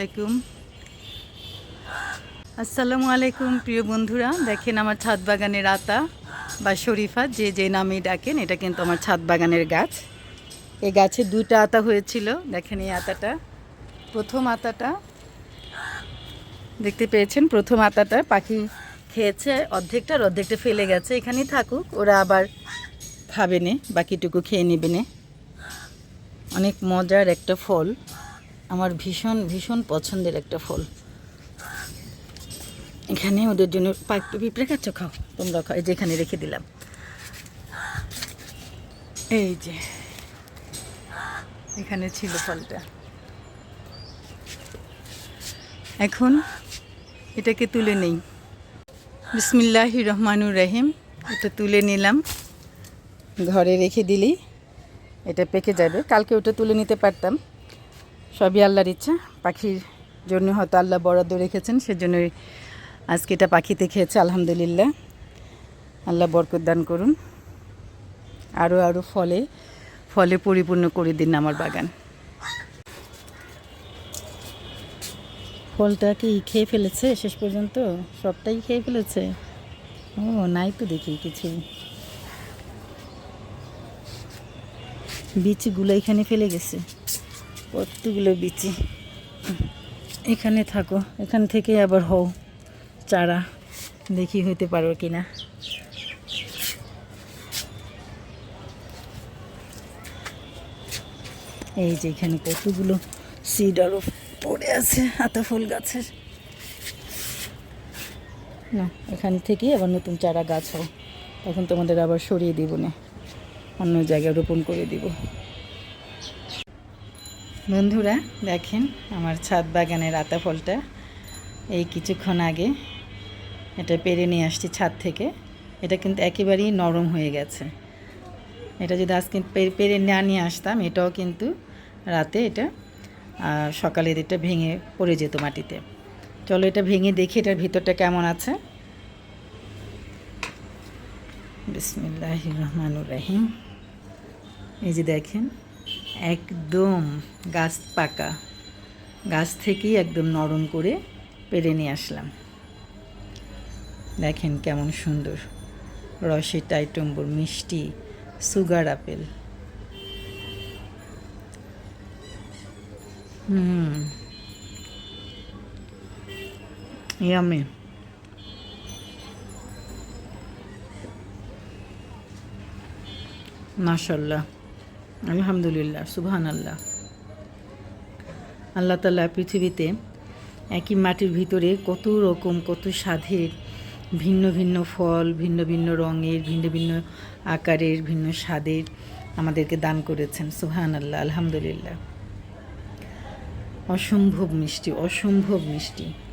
আলাইকুম। আসসালামু আলাইকুম, প্রিয় বন্ধুরা। দেখেন আমার ছাদ বাগানের আতা বা শরীফা, যে যে নামে ডাকেন, এটা কিন্তু আমার ছাদ বাগানের গাছ। এই গাছে দুইটা আতা হয়েছিল। দেখেন এই আতাটা, প্রথম আতাটা। দেখতে পেয়েছেন, প্রথম আতাটা পাখি খেয়েছে, অর্ধেকটা আর অর্ধেকটা ফেলে গেছে। এখানেই থাকুক, ওরা আবার খাবে নে বাকিটুকু খেয়ে নেবে নে অনেক মজার একটা ফল। আমার ভীষণ ভীষণ পছন্দের একটা ফল। এখানে ওদের জন্য পাইপ পিঁপড়ে খাচ্ছ? খাও, তোমরা খাও। এই যে এখানে রেখে দিলাম। এই যে, এখানে ছিল ফলটা। এখন এটাকে তুলে নেই। বিসমিল্লাহ রহমানুর রহিম। এটা তুলে নিলাম। ঘরে রেখে দিলি এটা পেকে যাবে। কালকে ওটা তুলে নিতে পারতাম। সবই আল্লাহর ইচ্ছা। পাখির জন্য হয়তো আল্লাহ বরাদ্দ রেখেছেন, সেজন্যই আজকে এটা পাখিতে খেয়েছে, আলহামদুলিল্লাহ। আল্লাহ বরকত দান করুন। আরও আরও ফলে ফলে পরিপূর্ণ করে দিন আমার বাগান। ফলটা কি খেয়ে ফেলেছে? শেষ পর্যন্ত সবটাই খেয়ে ফেলেছে? ও, নাই তো দেখি কিছু। বিচিগুলো এখানে ফেলে গেছে। কতগুলো বিচি? এখানে থাকো, এখান থেকে আবার হও, চারা, দেখি হইতে পারো কি না এই যে এখানে কতগুলো সিড আরও পড়ে আছে আতা ফুল গাছের। না, এখান থেকে আবার নতুন চারা গাছ হও, তখন তোমাদের আবার সরিয়ে দিব না, অন্য জায়গায় রোপণ করে দিব। বন্ধুরা, দেখেন আমার ছাদ বাগানের আতা ফলটা এই কিছুক্ষণ আগে এটা পেরে নিয়ে আসছি ছাদ থেকে। এটা কিন্তু একেবারেই নরম হয়ে গেছে। এটা যদি আজকে পেরে না নিয়ে আসতাম, এটাও কিন্তু রাতে এটা সকালে এটা ভেঙে পড়ে যেত মাটিতে। চলো এটা ভেঙে দেখি এটার ভিতরটা কেমন আছে। বিসমিল্লাহ রহমানুর রাহিম। এই যে দেখেন একদম গাছ পাকা। গাছ থেকেই একদম নরম করে পেরে নিয়ে আসলাম। দেখেন কেমন সুন্দর। রসে টাইটম্বর মিষ্টি সুগার আপেল। হুম। ইয়ামি মাশাল্লাহ আলহামদুলিল্লাহ সুবহান আল্লাহ আল্লাহ তাল্লাহ পৃথিবীতে একই মাটির ভিতরে কত রকম, কত স্বাদের ভিন্ন ভিন্ন ফল, ভিন্ন ভিন্ন রঙের, ভিন্ন ভিন্ন আকারের, ভিন্ন স্বাদের আমাদেরকে দান করেছেন। সুহান আল্লাহ আলহামদুলিল্লাহ। অসম্ভব মিষ্টি অসম্ভব মিষ্টি।